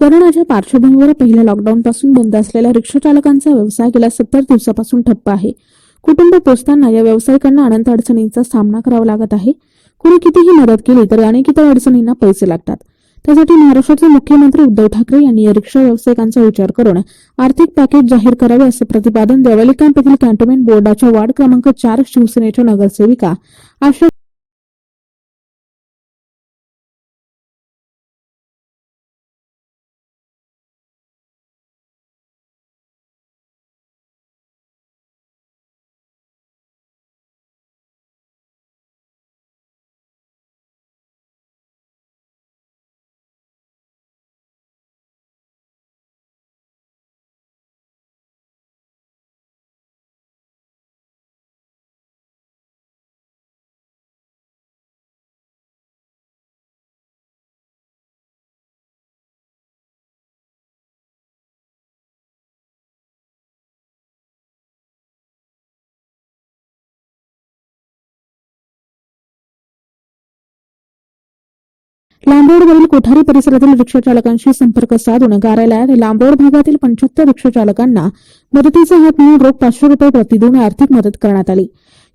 कोरोनाच्या पार्श्वभूमीवर पहिल्या लॉकडाऊनपासून बंद असलेल्या रिक्षा चालकांचा व्यवसाय गेल्या सत्तर दिवसापासून ठप्प आहे. कुटुंब पोचताना या व्यावसायिकांना अनंत अडचणींचा सामना करावा लागत आहे. कुणी कितीही मदत केली तरी अनेक इतर अडचणींना पैसे लागतात. त्यासाठी महाराष्ट्राचे मुख्यमंत्री उद्धव ठाकरे यांनी या रिक्षा व्यावसायिकांचा विचार करून आर्थिक पॅकेज जाहीर करावे असे प्रतिपादन देवली कॅम्प येथील कॅन्टोन्मेंट बोर्डाच्या वार्ड क्रमांक चार शिवसेनेच्या नगरसेविका आशा लांबरोडवरील कोठारी परिसरातील रिक्षाचालकांशी संपर्क साधून कार्यालयात लांबरोड भागातील पंच्याहत्तर रिक्षाचालकांना मदतीचा हात म्हणून रोख पाचशे रुपये प्रतिदिन आर्थिक मदत करण्यात आली.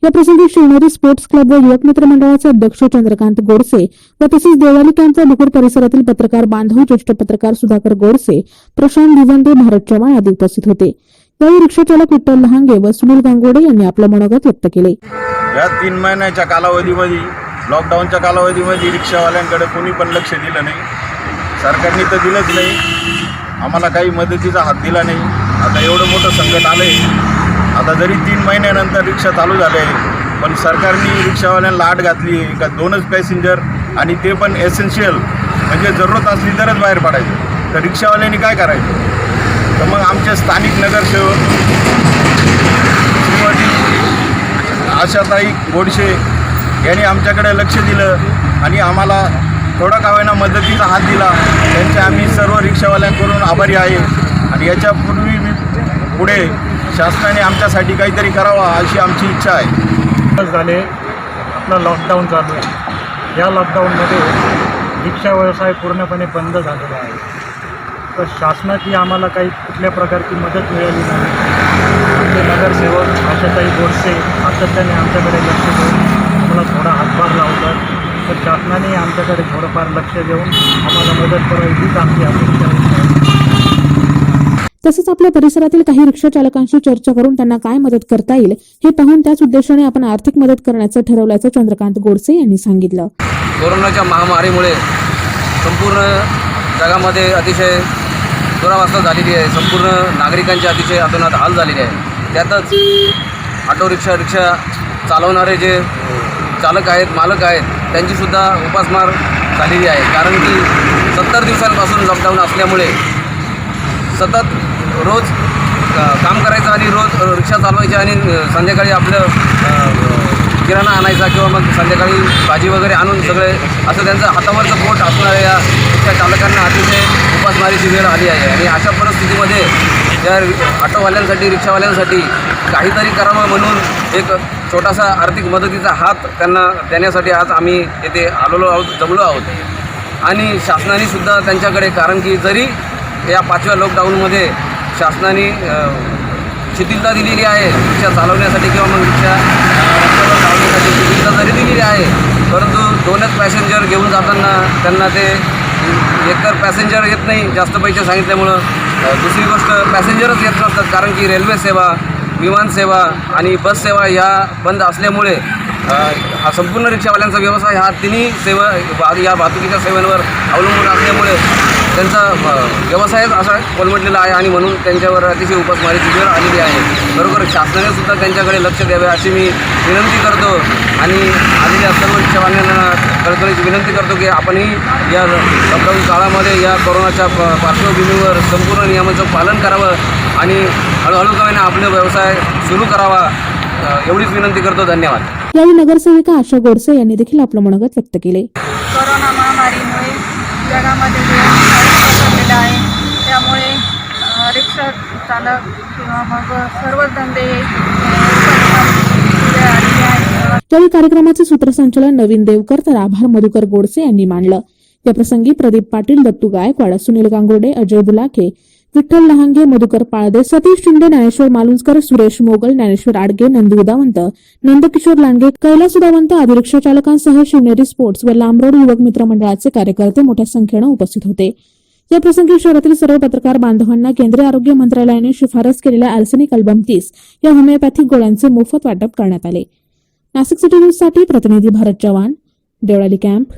या प्रसंगी शिवनेरी स्पोर्ट्स क्लब व युवक मित्र मंडळाचे अध्यक्ष चंद्रकांत गोडसे व तसेच देवाली कॅम्पचा बुकुड परिसरातील पत्रकार बांधव ज्येष्ठ पत्रकार सुधाकर गोडसे प्रशांत दिवंदे भारत चव्हाण आदी उपस्थित होते. यावेळी रिक्षाचालक विठ्ठल लहांगे व सुनील गांगोडे यांनी आपलं मनोगत व्यक्त केले. या तीन महिन्याच्या कालावधीमध्ये लॉकडाऊनच्या कालावधीमध्ये रिक्षावाल्यांकडे कोणी पण लक्ष दिलं नाही. सरकारने तर दिलंच नाही. आम्हाला काही मदतीचा हात दिला नाही. आता एवढं मोठं संकट आलं आहे आता जरी तीन महिन्यानंतर रिक्षा चालू झाले आहे पण सरकारने रिक्षावाल्यांना लाट घातली आहे. का दोनच पॅसेंजर आणि ते पण एसेन्शियल म्हणजे जरूरत असली तरच बाहेर पडायचं. तर रिक्षावाल्यांनी काय करायचं? तर मग आमचे स्थानिक नगरसेवक श्रीमती आशाताई गोडशे यांनी आमच्याकडे लक्ष दिलं आणि आम्हाला थोडा का मदतीचा हात दिला. त्यांचे आम्ही सर्व रिक्षावाल्यांकडून आभारी आहे. आणि याच्यापूर्वी मी पुढे शासनाने आमच्यासाठी काहीतरी करावा अशी आमची इच्छा आहे. झाले आपला लॉकडाऊन चालू आहे. या लॉकडाऊनमध्ये रिक्षा व्यवसाय पूर्णपणे बंद झालेला आहे. तर शासनाची आम्हाला काही कुठल्या प्रकारची मदत मिळाली नाही. आमचे नगरसेवक आशाताई गोडसे सातत्याने आमच्याकडे लक्ष देऊन आम्हाला थोडा हातभार लावतात. तर शासनाने आमच्याकडे थोडंफार लक्ष देऊन आम्हाला मदत करावी हीच आमची अपेक्षा आहे. तसेच आपल्या परिसरातील काही रिक्षा चालकांशी चर्चा करून त्यांना काय मदत करता येईल हे पाहून त्याच उद्देशाने आपण आर्थिक मदत करण्याचं ठरवल्याचं चंद्रकांत गोडसे यांनी सांगितलं. कोरोनाच्या महामारीमुळे संपूर्ण जगामध्ये अतिशय दुरावस्था झालेली आहे. संपूर्ण नागरिकांचे अतिशय अतोनात हाल झालेले आहे. त्यातच ऑटो रिक्षा रिक्षा चालवणारे जे चालक आहेत मालक आहेत त्यांचीसुद्धा उपासमार झालेली आहे. कारण की सत्तर दिवसांपासून लॉकडाऊन असल्यामुळे सतत रोज काम करायचं आणि रोज रिक्षा चालवायची आणि संध्याकाळी आपलं किराणा आणायचा किंवा मग संध्याकाळी भाजी वगैरे आणून सगळे असं त्यांचं हातावरचं पोट असणाऱ्या या रिक्षा चालकांना अतिशय उपासमारीची वेळ आली आहे. आणि अशा परिस्थितीमध्ये या ऑटोवाल्यांसाठी रिक्षावाल्यांसाठी काहीतरी करावं म्हणून एक छोटासा आर्थिक मदतीचा हात त्यांना देण्यासाठी आज आम्ही येथे आलेलो आहोत जमलो आहोत. आणि शासनाने सुद्धा त्यांच्याकडे कारण की जरी या पाचव्या लॉकडाऊनमध्ये शासनाने शिथिलता दिलेली आहे रिक्षा चालवण्यासाठी किंवा मग रिक्षा अ, रस्त्यावर लावण्यासाठी शिथिलता जरी दिलेली आहे एकच पॅसेंजर घेऊन जाताना त्यांना ते एकतर पॅसेंजर येत नाही जास्त पैसे सांगितल्यामुळं. दुसरी गोष्ट पॅसेंजरच येत नसतात कारण की रेल्वे सेवा विमानसेवा आणि बस सेवा या बंद असल्यामुळे हा संपूर्ण रिक्षावाल्यांचा व्यवसाय हा तिन्ही सेवा वा- या वाहतुकीच्या सेवांवर अवलंबून असल्यामुळे त्यांचा व्यवसायच असा कोलमटलेला आहे आणि म्हणून त्यांच्यावर अतिशय उपासमारीची वेळ आलेली आहे. बरोबर शासनाने सुद्धा त्यांच्याकडे लक्ष द्यावे अशी मी विनंती करतो. आणि आलेल्या सर्व रिक्षावाल्यांना कळकळीची विनंती करतो की आपणही या लॉकडाऊन काळामध्ये या कोरोनाच्या पार्श्वभूमीवर संपूर्ण नियमांचं पालन करावं आणि हळूहळू का होईना आपला व्यवसाय सुरू करावा एवढीच विनंती करतो. धन्यवाद. यावेळी नगरसेविका आशा गोडसे यांनी देखील आपलं मनोगत व्यक्त केले. कोरोना महामारीमुळे जगामध्ये पसरलेला आहे त्यामुळे रिक्षा चालक किंवा मग सर्वच धंदे यावेळी कार्यक्रमाचे सूत्रसंचालन नवीन देवकर तर आभार मधुकर गोडसे यांनी मांडलं. याप्रसंगी प्रदीप पाटील दत्तू गायकवाड सुनील गांगुर्डे अजय बुलाखे विठ्ठल लहांगे मधुकर पाळदे सतीश शिंदे ज्ञानेश्वर मालुंजकर सुरेश मोगल ज्ञानेश्वर आडगे नंदू उदावंत नंदकिशोर लांडगे कैलास उदावंत आदी रिक्षा चालकांसह शिवनेरी स्पोर्ट्स व लांबरोड युवक मित्र मंडळाचे कार्यकर्ते मोठ्या संख्येनं उपस्थित होते. या प्रसंगी शहरातील सर्व पत्रकार बांधवांना केंद्रीय आरोग्य मंत्रालयाने शिफारस केलेल्या आर्सेनिक अल्बम तीस या होमिओपॅथिक गोळ्यांचे मोफत वाटप करण्यात आले. नाशिक सिटी न्यूजसाठी प्रतिनिधी भारत चव्हाण देवळाली कॅम्प